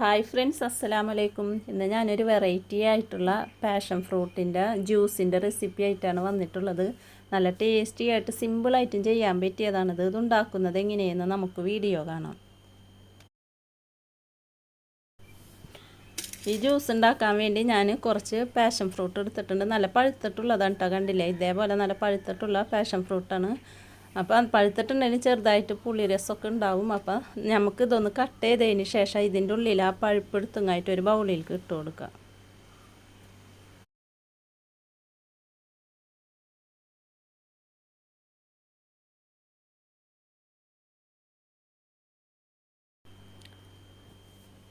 Hi friends അസ്സലാമു അലൈക്കും ഇന്ന് ഞാനൊരു വെറൈറ്റി ആയിട്ടുള്ള പാഷൻ ഫ്രൂട്ടിന്റെ ജ്യൂസിന്റെ റെസിപ്പി ആയിട്ടാണ് വന്നിട്ടുള്ളത്. നല്ല ടേസ്റ്റി ആയിട്ട് സിമ്പിളായിട്ടും ചെയ്യാൻ ഇത്. ഉണ്ടാക്കുന്നത് എങ്ങനെയെന്ന് നമുക്ക് വീഡിയോ കാണാം. ഈ ജ്യൂസ് ഉണ്ടാക്കാൻ വേണ്ടി ഞാൻ കുറച്ച് പാഷൻ ഫ്രൂട്ട് എടുത്തിട്ടുണ്ട്. നല്ല പഴുത്തിട്ടുള്ളതാണ് കേട്ടോ കണ്ടില്ലേ? ഇതേപോലെ നല്ല പഴുത്തിട്ടുള്ള പാഷൻ ഫ്രൂട്ടാണ് അപ്പം പഴുത്തിട്ടുണ്ടെങ്കിൽ ചെറുതായിട്ട് പുളി രസമൊക്കെ ഉണ്ടാവും. അപ്പം നമുക്ക് ഇതൊന്ന് കട്ട് ചെയ്തതിന് ശേഷം ഇതിന്റെ ഉള്ളിൽ ആ പഴുപ്പെടുത്തുങ്ങായിട്ട് ഒരു ബൗളിലേക്ക് ഇട്ട് കൊടുക്കാം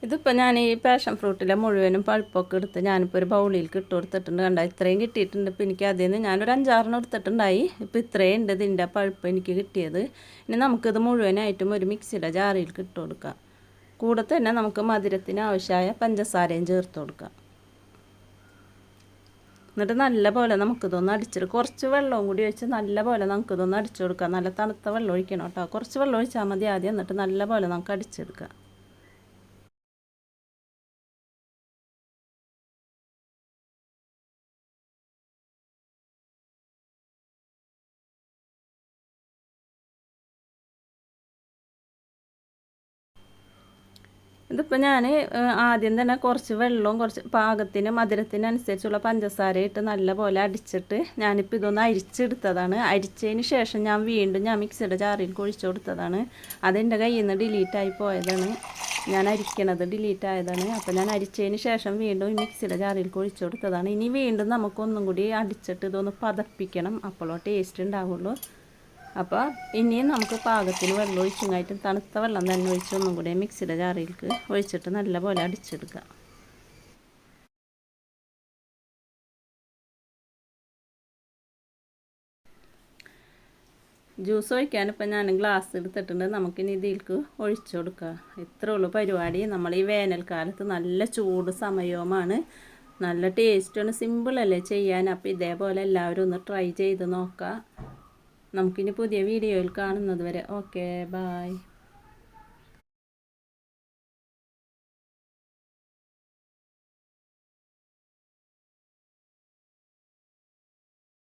ഇതിപ്പോൾ ഞാൻ ഈ പാഷൻ ഫ്രൂട്ടിലെ മുഴുവനും പഴുപ്പൊക്കെ എടുത്ത് ഞാനിപ്പോൾ ഒരു ബൗളിയിൽ ഇട്ട് കൊടുത്തിട്ടുണ്ട് കണ്ട? ഇത്രയും കിട്ടിയിട്ടുണ്ട്. ഇപ്പോൾ എനിക്ക് അതിൽ നിന്ന് ഞാനൊരു അഞ്ചാറെണ്ണം എടുത്തിട്ടുണ്ടായി. ഇപ്പോൾ ഇത്രയും ഉണ്ട് ഇതിന്റെ പഴുപ്പ് എനിക്ക് കിട്ടിയത്. ഇനി നമുക്കിത് മുഴുവനായിട്ടും ഒരു മിക്സിയുടെ ജാറിയിൽ ഇട്ട് കൊടുക്കാം. കൂടെ തന്നെ നമുക്ക് മധുരത്തിന് ആവശ്യമായ പഞ്ചസാരയും ചേർത്ത് കൊടുക്കാം. എന്നിട്ട് നല്ല പോലെ നമുക്കിതൊന്ന് അടിച്ചിട്ട് കുറച്ച് വെള്ളവും കൂടി ഒഴിച്ച് നല്ല പോലെ നമുക്കിതൊന്ന് അടിച്ചു കൊടുക്കാം. നല്ല തണുത്ത വെള്ളം ഒഴിക്കണം കേട്ടോ. കുറച്ച് വെള്ളം ഒഴിച്ചാൽ മതി ആദ്യം. എന്നിട്ട് നല്ല പോലെ നമുക്ക് അടിച്ചെടുക്കാം. ഇതിപ്പോൾ ഞാൻ ആദ്യം തന്നെ കുറച്ച് വെള്ളവും കുറച്ച് പാകത്തിന് മധുരത്തിനനുസരിച്ചുള്ള പഞ്ചസാര ഇട്ട് നല്ലപോലെ അടിച്ചിട്ട് ഞാനിപ്പോൾ ഇതൊന്ന് അരിച്ചെടുത്തതാണ്. അരിച്ചതിന് ശേഷം ഞാൻ വീണ്ടും ഞാൻ മിക്സിയുടെ ജാറിൽ കുഴിച്ചു കൊടുത്തതാണ്. അതെന്റെ കയ്യിൽ നിന്ന് ഡിലീറ്റായി പോയതാണ്. ഞാൻ അരിക്കണത് ഡിലീറ്റ് ആയതാണ്. അപ്പോൾ ഞാൻ അരിച്ചതിന് ശേഷം വീണ്ടും മിക്സിയുടെ ജാറിൽ കുഴിച്ചു കൊടുത്തതാണ്. ഇനി വീണ്ടും നമുക്കൊന്നും കൂടി അടിച്ചിട്ട് ഇതൊന്ന് പതപ്പിക്കണം. അപ്പോഴോ ടേസ്റ്റ് ഉണ്ടാവുള്ളൂ. അപ്പോൾ ഇനിയും നമുക്ക് പാകത്തിന് വെള്ളം ഒഴിച്ചുങ്ങായിട്ട് തണുത്ത വെള്ളം തന്നെ ഒഴിച്ച് ഒന്നും കൂടി മിക്സിയുടെ ജാറിലേക്ക് ഒഴിച്ചിട്ട് നല്ലപോലെ അടിച്ചെടുക്കുക ജ്യൂസ് ഒഴിക്കാൻ ഇപ്പം ഞാൻ ഗ്ലാസ് എടുത്തിട്ടുണ്ട്. നമുക്കിനി ഇതിലേക്ക് ഒഴിച്ചു കൊടുക്കുക ഇത്രേ ഉള്ളൂ പരിപാടി. നമ്മൾ ഈ വേനൽക്കാലത്ത് നല്ല ചൂട് സമയവുമാണ്. നല്ല ടേസ്റ്റാണ് സിമ്പിളല്ലേ ചെയ്യാൻ? അപ്പോൾ ഇതേപോലെ എല്ലാവരും ഒന്ന് ട്രൈ ചെയ്ത് നോക്കുക നമുക്കിനി പുതിയ വീഡിയോയിൽ കാണുന്നത് വരെ. Okay bye